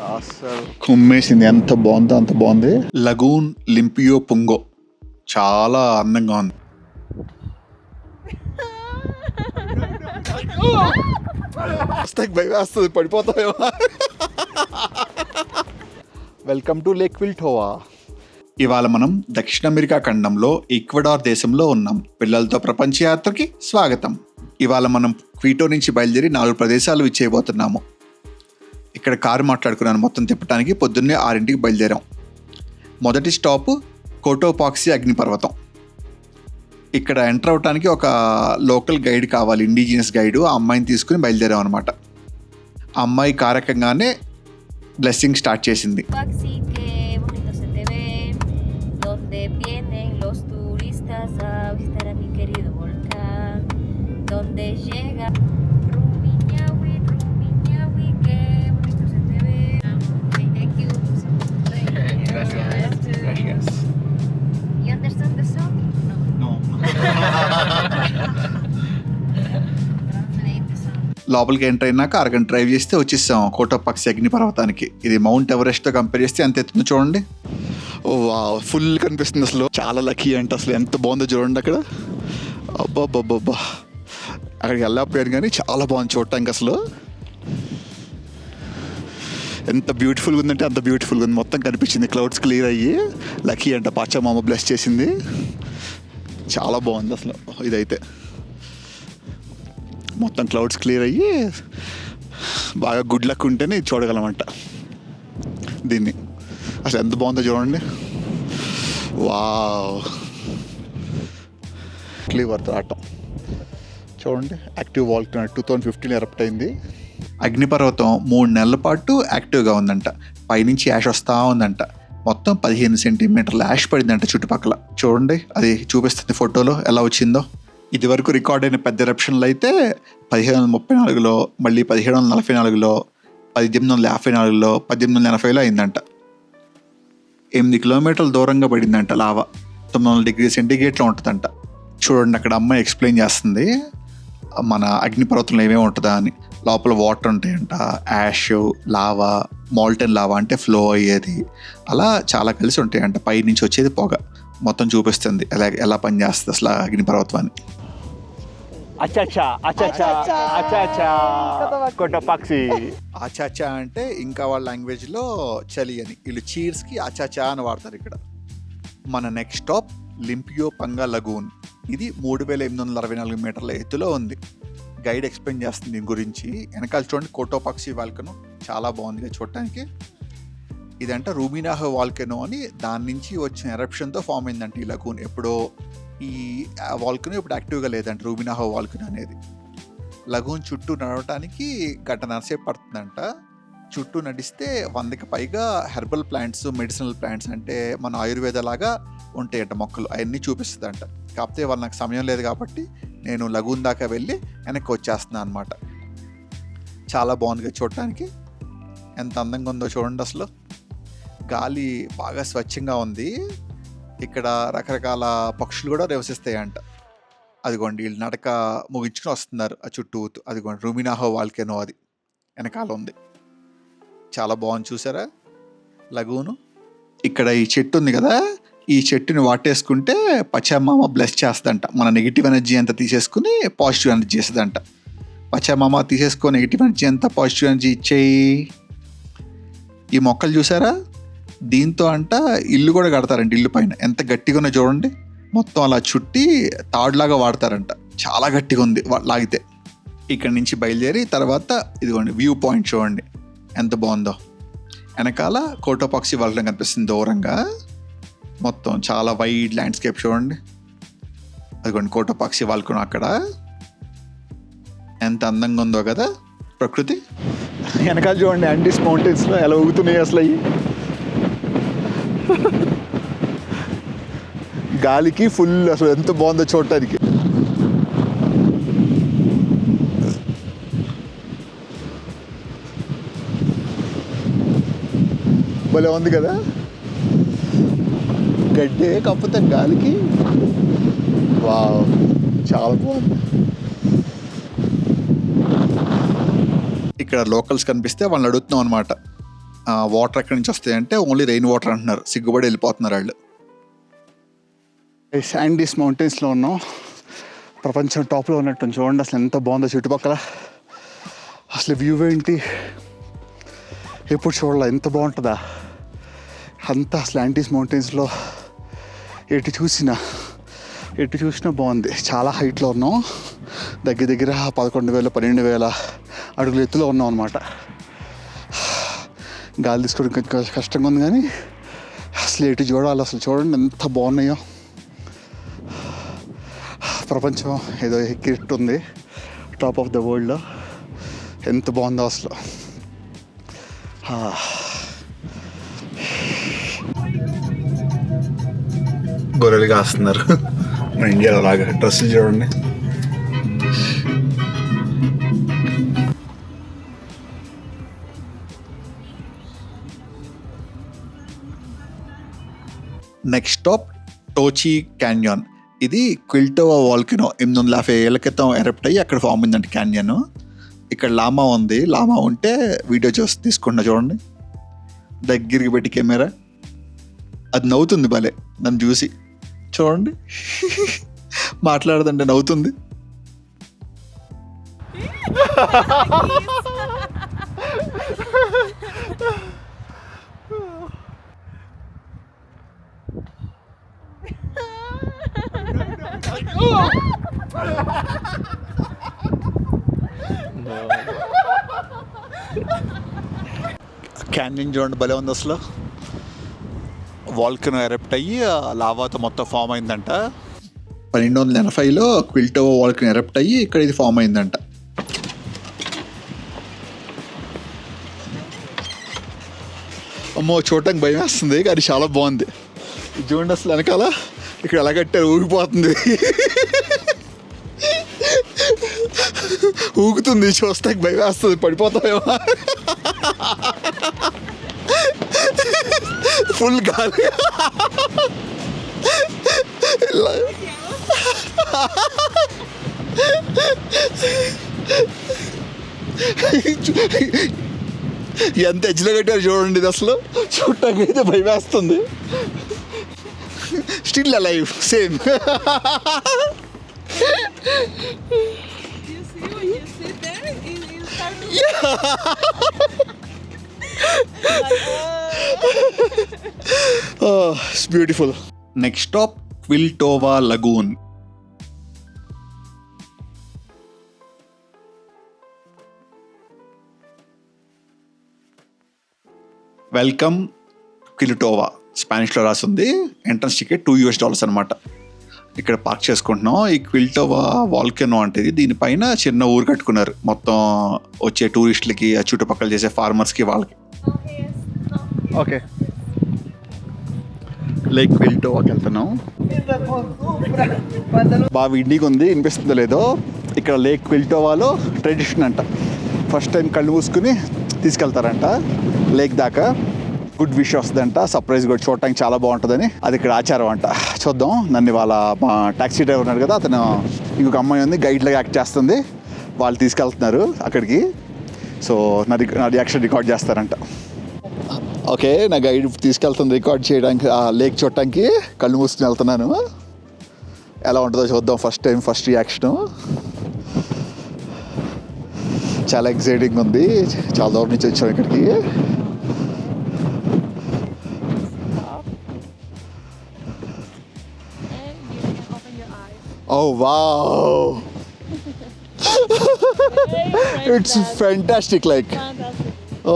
అసలు కుమ్మేసింది. ఎంత బాగుందో అంత బాగుంది. Lagoon Limpiopungo. చాలా అందంగా ఉంది. భయం వేస్తుంది పడిపోతామేమో వెల్కమ్ టు లేక్ విల్టోవా ఇవాళ మనం దక్షిణ అమెరికా ఖండంలో ఈక్వడార్ దేశంలో ఉన్నాం. పిల్లలతో ప్రపంచ యాత్రకి స్వాగతం. ఇవాళ మనం క్వీటో నుంచి బయలుదేరి నాలుగు ప్రదేశాలు ఇచ్చేయబోతున్నాము ఇక్కడ కారు మాట్లాడుకున్నాను మొత్తం తిప్పడానికి పొద్దున్నే ఆరింటికి బయలుదేరాం. మొదటి స్టాప్ కోటోపాక్సీ అగ్నిపర్వతం. ఇక్కడ ఎంటర్ అవడానికి ఒక లోకల్ గైడ్ కావాలి ఇండిజినస్ గైడ్. ఆ అమ్మాయిని తీసుకుని బయలుదేరాం అనమాట అమ్మాయి కారకంగానే బ్లెస్సింగ్ స్టార్ట్ చేసింది. Donde llega? లోపలికి ఎంటర్ అయినాక అరగంట డ్రైవ్ చేస్తే వచ్చేసాం కోటోపాక్సి అగ్ని పర్వతానికి ఇది మౌంట్ ఎవరెస్ట్తో కంపేర్ చేస్తే ఎంత ఎత్తుందో చూడండి. వా ఫుల్ కనిపిస్తుంది అసలు. చాలా లక్కీ అంటే అసలు. ఎంత బాగుందో చూడండి అక్కడ. అబ్బాబ్బాబ్బా అక్కడికి వెళ్ళకపోయాను కానీ చాలా బాగుంది చూడటానికి అసలు. ఎంత బ్యూటిఫుల్గా ఉందంటే అంత బ్యూటిఫుల్గా ఉంది. మొత్తం కనిపించింది. క్లౌడ్స్ క్లియర్ అయ్యి లక్కీ అంట. పాచా బ్లెస్ చేసింది. చాలా బాగుంది అసలు. ఇదైతే. మొత్తం క్లౌడ్స్ క్లియర్ అయ్యి బాగా గుడ్ లక్ ఉంటేనే చూడగలమంట. దీన్ని. అసలు ఎంత బాగుందో చూడండి. వావ్. క్లీవర్ ఆటం చూడండి active volcano two thousand fifteen erupt అయింది. అగ్నిపర్వతం మూడు నెలల పాటు యాక్టివ్గా ఉందంట. పైనుంచి యాష్ వస్తూ ఉందంట. మొత్తం పదిహేను సెంటీమీటర్ల యాష్ పడిందంట చుట్టుపక్కల. చూడండి అది చూపిస్తుంది ఫోటోలో ఎలా వచ్చిందో. ఇది వరకు రికార్డ్ అయిన పెద్ద ఎరప్షన్లు అయితే పదిహేను వందల ముప్పై నాలుగులో మళ్ళీ పదిహేడు వందల నలభై నాలుగులో పద్దెనిమిది వందల యాభై నాలుగులో పద్దెనిమిది వందల ఎనభైలో అయిందంట. ఎనిమిది కిలోమీటర్ల దూరంగా పడిందంట లావా. తొమ్మిది వందల డిగ్రీ సెంటిగ్రేట్లో ఉంటుందంట. చూడండి అక్కడ అమ్మాయి ఎక్స్ప్లెయిన్ చేస్తుంది. మన అగ్నిపర్వతంలో ఏమేమి ఉంటుందా అని. లోపల వాటర్ ఉంటాయంట. యాష్ లావా మాల్టన్ లావా అంటే ఫ్లో అయ్యేది. అలా చాలా కలిసి ఉంటాయంట. పై నుంచి వచ్చేది పొగ. మొత్తం చూపిస్తుంది. ఎలా ఎలా పనిచేస్తుంది అసలు అగ్నిపర్వతం అని. అచ్చా అచ్చా అచ్చా అచ్చా అచ్చా అచ్చా కొట్టపాక్సి ఆచాచా అంటే ఇంకా వాళ్ళ లాంగ్వేజ్లో చలి అని. వీళ్ళు చీర్స్కి ఆచాచా అని వాడతారు ఇక్కడ. మన next stop Limpiopungo lagoon ఇది మూడు వేల ఎనిమిది వందల అరవై నాలుగు మీటర్ల ఎత్తులో ఉంది. గైడ్ ఎక్స్ప్లెయిన్ చేస్తుంది దీని గురించి. వెనకాల చూడండి కోటోపాక్సీ వాల్కను. చాలా బాగుంది కదా చూడటానికి. ఇదంట రూమినాహో వాల్కెనో అని దాని నుంచి వచ్చిన ఎరప్షన్తో ఫామ్ అయిందంట ఈ లగూన్ ఎప్పుడో ఈ వాల్కనో ఇప్పుడు యాక్టివ్గా లేదంట. రూమినాహో వాల్కనో అనేది. లగూన్ చుట్టూ నడవటానికి గంట నరసేపు పడుతుందంట. చుట్టూ నడిస్తే వందకి పైగా హెర్బల్ ప్లాంట్స్ మెడిసినల్ ప్లాంట్స్ అంటే మన ఆయుర్వేద లాగా ఉంటాయంట మొక్కలు. అవన్నీ చూపిస్తుందంట. కాకపోతే వాళ్ళు నాకు సమయం లేదు కాబట్టి నేను లగూన్ దాకా వెళ్ళి వెనక్కి వచ్చేస్తున్నాను అనమాట చాలా బాగుంది చూడటానికి. ఎంత అందంగా ఉందో చూడండి అసలు. గాలి బాగా స్వచ్ఛంగా ఉంది. ఇక్కడ రకరకాల పక్షులు కూడా నివసిస్తాయంట. అదిగోండి వీళ్ళు నడక ముగించుకుని వస్తున్నారు. ఆ చుట్టూ అదిగోండి రూమినాహో వాల్కెనో అది వెనకాల ఉంది. చాలా బాగుంది చూసారా? లగూను. ఇక్కడ ఈ చెట్టు ఉంది కదా ఈ చెట్టుని వాటేసుకుంటే పచ్చామామ బ్లెస్ చేస్తుందంట. మన నెగిటివ్ ఎనర్జీ అంతా తీసేసుకుని పాజిటివ్ ఎనర్జీ చేస్తుందంట. పచ్చామామ తీసేసుకో నెగిటివ్ ఎనర్జీ అంతా పాజిటివ్ ఎనర్జీ ఇచ్చేయి. ఈ మొక్కలు చూసారా? దీంతో అంట ఇల్లు కూడా కడతారంట ఇల్లు పైన. ఎంత గట్టిగా ఉన్నా చూడండి మొత్తం అలా చుట్టి తాడులాగా వాడతారంట. చాలా గట్టిగా ఉంది లాగితే. ఇక్కడ నుంచి బయలుదేరి తర్వాత ఇదిగోండి వ్యూ పాయింట్ చూడండి ఎంత బాగుందో. వెనకాల కోటోపాక్సి వాళ్ళని కనిపిస్తుంది దూరంగా. మొత్తం చాలా వైడ్ ల్యాండ్స్కేప్ చూడండి. అదిగోండి కోటోపాక్సి వాళ్ళకున్న అక్కడ. ఎంత అందంగా ఉందో కదా ప్రకృతి. వెనకాల చూడండి అండీస్ మౌంటైన్స్లో ఎలా ఊగుతున్నాయి అసలు అవి గాలికి ఫుల్ అసలు ఎంత బాగుందో చూడటానికి. భలే ఉంది కదా. గడ్డే కాకపోతే గాలికి. వావ్ చాలా బాగుంది. ఇక్కడ లోకల్స్ కనిపిస్తే వాళ్ళని అడుగుతున్నాం అనమాట వాటర్ ఎక్కడి నుంచి వస్తాయంటే ఓన్లీ రెయిన్ వాటర్ అంటున్నారు. సిగ్గుబడి వెళ్ళిపోతున్నారు వాళ్ళు. శాండీస్ మౌంటైన్స్లో ఉన్నాం. ప్రపంచం టాప్లో ఉన్నట్టు చూడండి అసలు ఎంత బాగుందో చుట్టుపక్కల. అసలు వ్యూ ఏంటి? ఎప్పుడు చూడాల ఎంత బాగుంటుందా? అంతా అసలు యాంటీస్ మౌంటైన్స్లో ఎటు చూసినా ఎటు చూసినా బాగుంది. చాలా హైట్లో ఉన్నాం. దగ్గర దగ్గర పదకొండు వేల పన్నెండు వేల అడుగుల ఎత్తులో ఉన్నాం అనమాట గాలి తీసుకోవడం కొంచెం కష్టంగా ఉంది కానీ అసలు ఎటు చూడాలి అసలు చూడండి ఎంత బాగున్నాయో. ప్రపంచం ఏదో ఎక్కిట్టు ఉంది. టాప్ ఆఫ్ ద వరల్డ్లో ఎంత బాగుందో అసలు. గొర్రెలు కాస్తున్నారు. మన ఇండియాలో లాగా డ్రెస్సులు చూడండి. నెక్స్ట్ స్టాప్ టోచి క్యాన్యాన్ ఇది క్విల్టోవా వాల్కినో ఎనిమిది వందల యాభై ఏళ్ళ క్రితం ఎరప్ట్ అయ్యి అక్కడ ఫామ్ అయిందంట క్యాన్యన్. ఇక్కడ లామా ఉంది. లామా ఉంటే వీడియో చూసి తీసుకుంటా చూడండి. దగ్గరికి పెట్టి కెమెరా. అది నవ్వుతుంది భలే నన్ను చూసి. చూడండి. మాట్లాడదండి నవ్వుతుంది. క్యాన్యన్ చూడండి భలే ఉంది అసలు. వాల్కన్ ఎరప్ట్ అయ్యి లావాతో మొత్తం ఫామ్ అయిందంట. పన్నెండు వందల ఎనభైలో క్విల్టో వాల్కన్ ఎరప్ట్ అయ్యి ఇక్కడ ఇది ఫామ్ అయిందంట. అమ్మో చూడటానికి భయం వేస్తుంది కానీ చాలా బాగుంది. చూడండి అసలు వెనకాల. ఇక్కడ ఎలా కట్టారు ఊగిపోతుంది. ఊగుతుంది చూస్తే భయం వేస్తుంది పడిపోతామేమో ఫుల్ గాలి. ఎంత ఎజ్లో కట్టారు చూడండి ఇది అసలు. చూడటానికి అయితే భయం వేస్తుంది still alive, same. you see when you sit there, you, you start yeah. like, oh. oh, it's beautiful. Next stop, Quiltova Lagoon. Welcome, Quiltova. స్పానిష్లో రాసి ఉంది entrance ticket two US dollars అనమాట ఇక్కడ పార్క్ చేసుకుంటున్నాం. ఈ క్విల్టోవా వాల్కెనో అంటే ఇది. దీనిపైన చిన్న ఊరు కట్టుకున్నారు. మొత్తం వచ్చే టూరిస్టులకి ఆ చుట్టుపక్కల చేసే ఫార్మర్స్కి వాళ్ళకి. ఓకే. లేక్ క్విల్టోవాకి వెళ్తున్నాం. బాగా ఇండికి ఉంది వినిపిస్తుందో లేదో. ఇక్కడ లేక్ క్విల్టోవాలో ట్రెడిషన్ అంట. ఫస్ట్ టైం కళ్ళు మూసుకుని తీసుకెళ్తారంట లేక్ దాకా. గుడ్ విష్ వస్తుందంట సర్ప్రైజ్ కూడా చూడటానికి చాలా బాగుంటుందని. అది ఇక్కడ ఆచారం అంట. చూద్దాం. నన్ను వాళ్ళ మా టాక్సీ డ్రైవర్ ఉన్నాడు కదా అతను ఇంకొక అమ్మాయి ఉంది గైడ్లాగా యాక్ట్ చేస్తుంది. వాళ్ళు తీసుకెళ్తున్నారు అక్కడికి. సో నా నా రియాక్షన్ రికార్డ్ చేస్తారంట. ఓకే నా గైడ్ తీసుకెళ్తుంది రికార్డ్ చేయడానికి ఆ లేక్ చూడటానికి. కళ్ళు మూసుకుని వెళ్తున్నాను. ఎలా ఉంటుందో చూద్దాం. First time first reaction. చాలా ఎక్సైటింగ్ ఉంది. చాలా దూరం నుంచి వచ్చాం ఇక్కడికి. ఓ wow. It's fantastic like Fantastic. Oh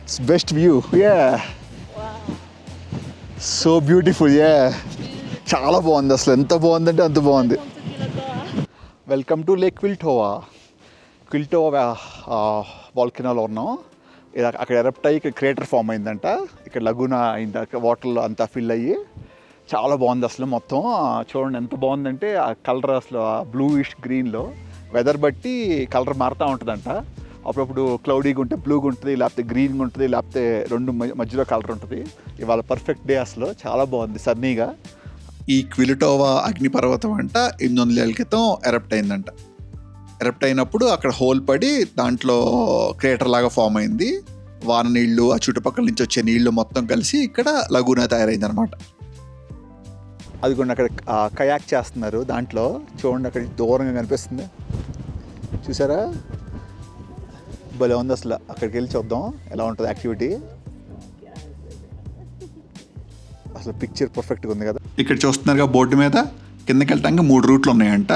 it's best view yeah Wow. So beautiful yeah చాలా బాగుంది అసలు. ఎంత బాగుందంటే అంత బాగుంది. Welcome to Kilatoa. Welcome to lake Quilotoa Quilotoa వాల్కినాలో ఉన్నాం. అక్కడ ఎరప్ట్ అయ్యి ఇక్కడ క్రేటర్ ఫామ్ అయిందంట. ఇక్కడ లగూనా అయింది వాటర్లో అంతా ఫిల్ అయ్యి. చాలా బాగుంది అసలు మొత్తం. చూడండి ఎంత బాగుందంటే ఆ కలర్ అసలు ఆ బ్లూయిష్ గ్రీన్లో వెదర్ బట్టి కలర్ మారుతూ ఉంటుందంట. అప్పుడప్పుడు క్లౌడీగా ఉంటే బ్లూగా ఉంటుంది లేకపోతే గ్రీన్గా ఉంటుంది లేకపోతే రెండు మధ్యలో కలర్ ఉంటుంది. ఇవాళ పర్ఫెక్ట్ డే అసలు. చాలా బాగుంది సన్నీగా ఈ క్విలిటోవా అగ్నిపర్వతం అంట ఎనిమిది వందల ఏళ్ళ క్రితం ఎరప్ట్ అయిందంట. ఎరప్ట్ అయినప్పుడు అక్కడ హోల్ పడి దాంట్లో క్రియేటర్ లాగా ఫామ్ అయింది. వాన నీళ్ళు ఆ చుట్టుపక్కల నుంచి వచ్చే నీళ్ళు మొత్తం కలిసి ఇక్కడ లగూనా తయారైంది అది అదిగోండి అక్కడ కయాక్ చేస్తున్నారు దాంట్లో. చూడండి అక్కడ దూరంగా కనిపిస్తుంది. చూసారా? భలే ఉంది అసలు. అక్కడికి వెళ్ళి చూద్దాం ఎలా ఉంటుంది యాక్టివిటీ. అసలు పిక్చర్ పర్ఫెక్ట్గా ఉంది కదా. ఇక్కడ చూస్తున్నారుగా బోర్డు మీద కిందకి వెళ్ళటానికి మూడు రూట్లు ఉన్నాయంట.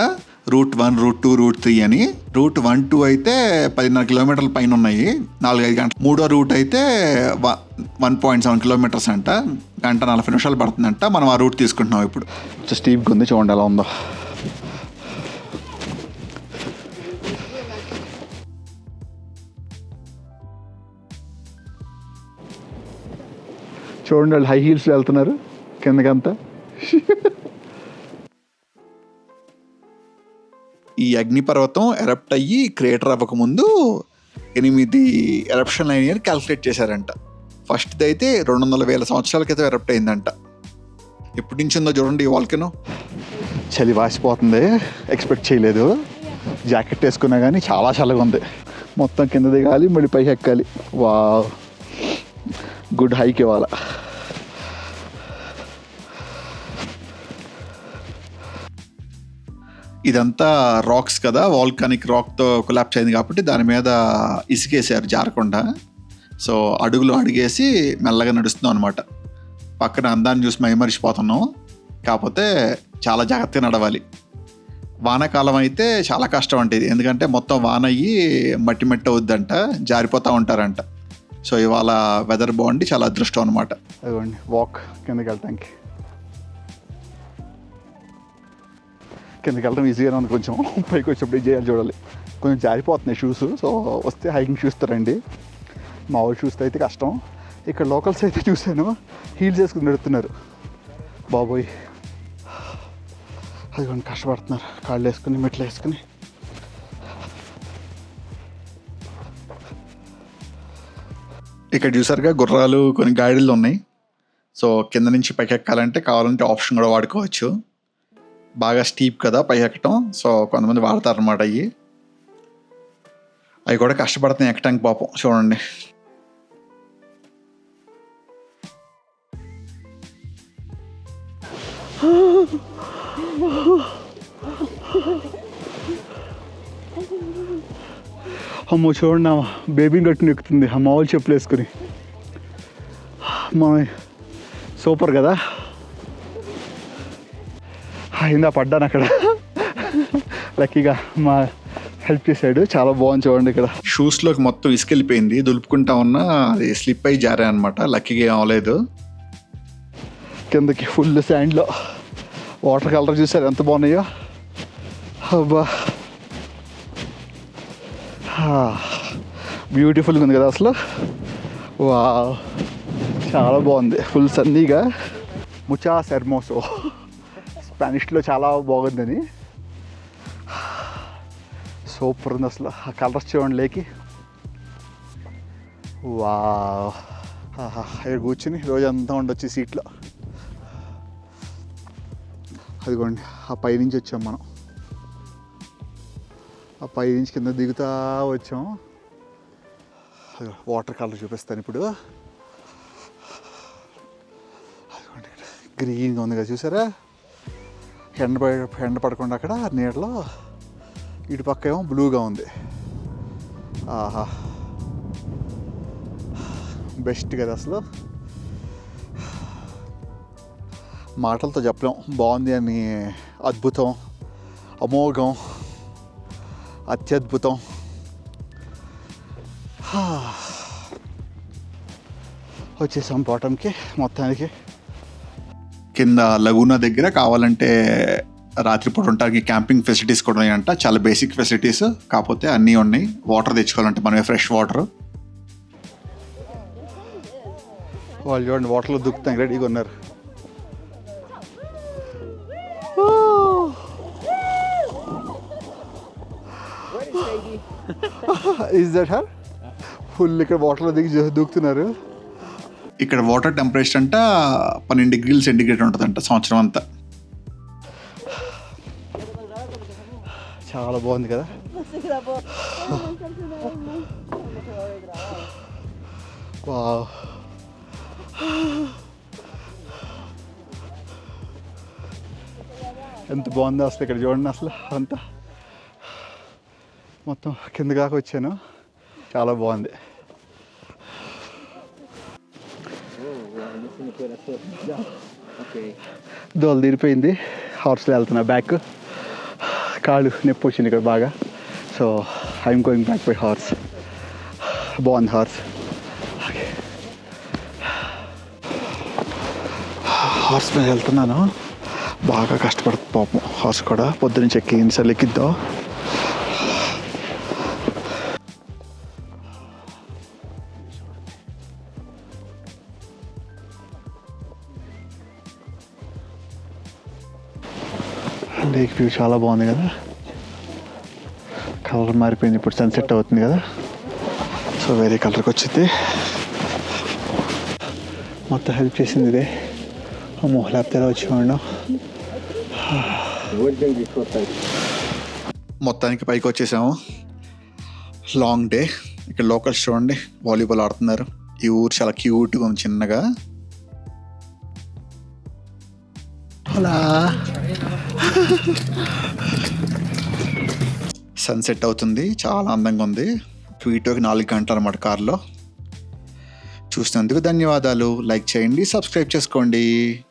Route one route two route three అని. రూట్ వన్ టూ అయితే పదిన్నర కిలోమీటర్ల పైన ఉన్నాయి నాలుగైదు గంటలు. మూడో రూట్ అయితే వన్ పాయింట్ సెవెన్ కిలోమీటర్స్ అంట. గంట నలభై నిమిషాలు పడుతుందంట. మనం ఆ రూట్ తీసుకుంటున్నాం ఇప్పుడు. కొంచెం స్టీప్గా ఉంది చూడండి ఎలా ఉందో. చూడండి వాళ్ళు హై హీల్స్లో వెళ్తున్నారు. కిందకంతా. ఈ అగ్నిపర్వతం ఎరప్ట్ అయ్యి క్రియేటర్ అవ్వకముందు ఎనిమిది ఎరప్షన్ అయినాయని క్యాల్కులేట్ చేశారంట. ఫస్ట్ది అయితే రెండు వందల వేల సంవత్సరాల క్రితం ఎరప్ట్ అయిందంట. ఎప్పటి నుంచి ఉందో చూడండి ఈ వాల్కెను చలి వాసిపోతుంది. ఎక్స్పెక్ట్ చేయలేదు. జాకెట్ వేసుకున్నా కానీ చాలా చల్లగా ఉంది. మొత్తం కింద దిగాలి మళ్ళీ పైకి ఎక్కాలి. వా గుడ్ హైక్ ఇవాళ. ఇదంతా రాక్స్ కదా వాల్కానిక్ రాక్తో కొలాప్స్ అయింది కాబట్టి దాని మీద ఇసుకేసారు జారకుండా. సో అడుగులు అడిగేసి మెల్లగా నడుస్తున్నాం అనమాట పక్కన అందాన్ని చూసి మైమరిచిపోతున్నాం. కాకపోతే చాలా జాగ్రత్తగా నడవాలి. వానాకాలం అయితే చాలా కష్టం అంటే ఇది. ఎందుకంటే మొత్తం వాన అయ్యి మట్టి మట్టి అవుద్దంట జారిపోతూ ఉంటారంట. సో ఇవాళ వెదర్ బాగుండి చాలా అదృష్టం అనమాట వాక్ కిందకి వెళ్ళటానికి కిందకి వెళ్ళడం ఈజీగానే ఉంది. కొంచెం పైకి వచ్చేప్పుడు ఏం చేయాలి చూడాలి. కొంచెం జారిపోతున్నాయి షూస్ సో వస్తే హైకింగ్ షూస్ రండి. మామూలు షూస్తో అయితే కష్టం. ఇక్కడ లోకల్స్ అయితే చూశాను. హీల్స్ వేసుకుని నడుతున్నారు బాబోయ్. అదిగోండి కష్టపడుతున్నారు. కాళ్ళు వేసుకుని మెట్లు వేసుకుని. ఇక్కడ చూసారుగా గుర్రాలు కొన్ని గాడిలు ఉన్నాయి. సో కింద నుంచి పైకి ఎక్కాలంటే కావాలంటే ఆప్షన్ కూడా వాడుకోవచ్చు. బాగా స్టీప్ కదా పై ఎక్కటం. సో కొంతమంది వాడతారు అన్నమాట అవి అవి కూడా కష్టపడుతున్నాయి ఎక్కటానికి పాపం. చూడండి. అమ్మో చూడండి ఆ బేబీని కట్టుని ఎక్కుతుంది. అమ్మ వాళ్ళు చెప్పులు వేసుకుని. మా సూపర్ కదా? అయిందా పడ్డాను అక్కడ. లక్కీగా మా హెల్ప్ చేశాడు. చాలా బాగుంది చూడండి ఇక్కడ. షూస్లోకి మొత్తం ఇసుకెళ్ళిపోయింది. దులుపుకుంటా ఉన్నా అది స్లిప్ అయి జారా అనమాట లక్కీగా ఏం అవ్వలేదు. కిందకి ఫుల్ శాండ్లో. వాటర్ కలర్ చూసారు ఎంత బాగున్నాయో. అబ్బా. బ్యూటిఫుల్గా ఉంది కదా అసలు. వా చాలా బాగుంది. ఫుల్ సన్నీగా. ముచా సెర్మోసో. స్పానిష్లో చాలా బాగుందని. సూపర్ ఉంది అసలు. ఆ కలర్స్ చూడండి లేకి. వా ఇక్కడ కూర్చుని రోజంతా ఉండొచ్చు సీట్లో అదిగోండి ఆ పైనుంచి వచ్చాం మనం. ఆ పైనుంచి కింద దిగుతా వచ్చాం. వాటర్ కలర్ చూపిస్తాను ఇప్పుడు. అదిగోండి గ్రీన్గా ఉంది కదా చూసారా? ఎండ పడ ఎండ పడకుండా అక్కడ నీడలో ఇటు పక్క ఏమో బ్లూగా ఉంది. ఆహా. బెస్ట్ కదా అసలు. మాటలతో చెప్పలేం. బాగుంది అని అద్భుతం అమోఘం అత్యద్భుతం. వచ్చేసాం బాటంకి మొత్తానికి. కింద లగూనా దగ్గర కావాలంటే రాత్రిపూట ఉండడానికి క్యాంపింగ్ ఫెసిలిటీస్ కూడా ఉన్నాయంట. చాలా బేసిక్ ఫెసిలిటీస్ కాకపోతే అన్నీ ఉన్నాయి. వాటర్ తెచ్చుకోవాలంటే మనమే ఫ్రెష్ వాటర్ వాళ్ళు చూడండి వాటర్లో దుక్కుతాం. రెడీగా ఉన్నారు ఇస్ దట్ హర్ ఫుల్ ఇక్కడ వాటర్లో దిగి దూకుతున్నారు ఇక్కడ వాటర్ టెంపరేచర్ అంట పన్నెండు డిగ్రీలు సెంటిగ్రేడ్ ఉంటుందంట సంవత్సరం అంతా. చాలా బాగుంది కదా. వావ్. ఎంత బాగుందో అసలు ఇక్కడ చూడండి అసలు అంతా. మొత్తం కింద కాక వచ్చాను. చాలా బాగుంది. దోలు తీరిపోయింది. హార్స్లో వెళ్తున్నా బ్యాక్. కాళ్ళు నొప్పి వచ్చింది ఇక్కడ బాగా. So I'm going back by horse బాగుంది హార్స్ హార్స్ మీద వెళ్తున్నాను. బాగా కష్టపడుతుంది పాపం. హార్స్ కూడా. పొద్దున్నుంచి ఎక్కి ఇన్సార్లు ఎక్కిద్దాం. లేక్ వ్యూ చాలా బాగుంది కదా. కలర్ మారిపోయింది. ఇప్పుడు సన్సెట్ అవుతుంది కదా. సో వేరే కలర్కి వచ్చింది. మొత్తం హెల్ప్ చేసింది ఇదే. అమ్మో లేకపోతే ఎలా వచ్చేవాడు మొత్తానికి పైకి వచ్చేసాము. లాంగ్ డే ఇక్కడ లోకల్స్ చూడండి. వాలీబాల్ ఆడుతున్నారు. ఈ ఊరు చాలా క్యూట్గా ఉంది చిన్నగా. అలా సన్సెట్ అవుతుంది చాలా అందంగా ఉంది. ట్వీటోకి నాలుగు గంటలు అన్నమాట కార్లో. చూసినందుకు ధన్యవాదాలు. లైక్ చేయండి సబ్స్క్రైబ్ చేసుకోండి.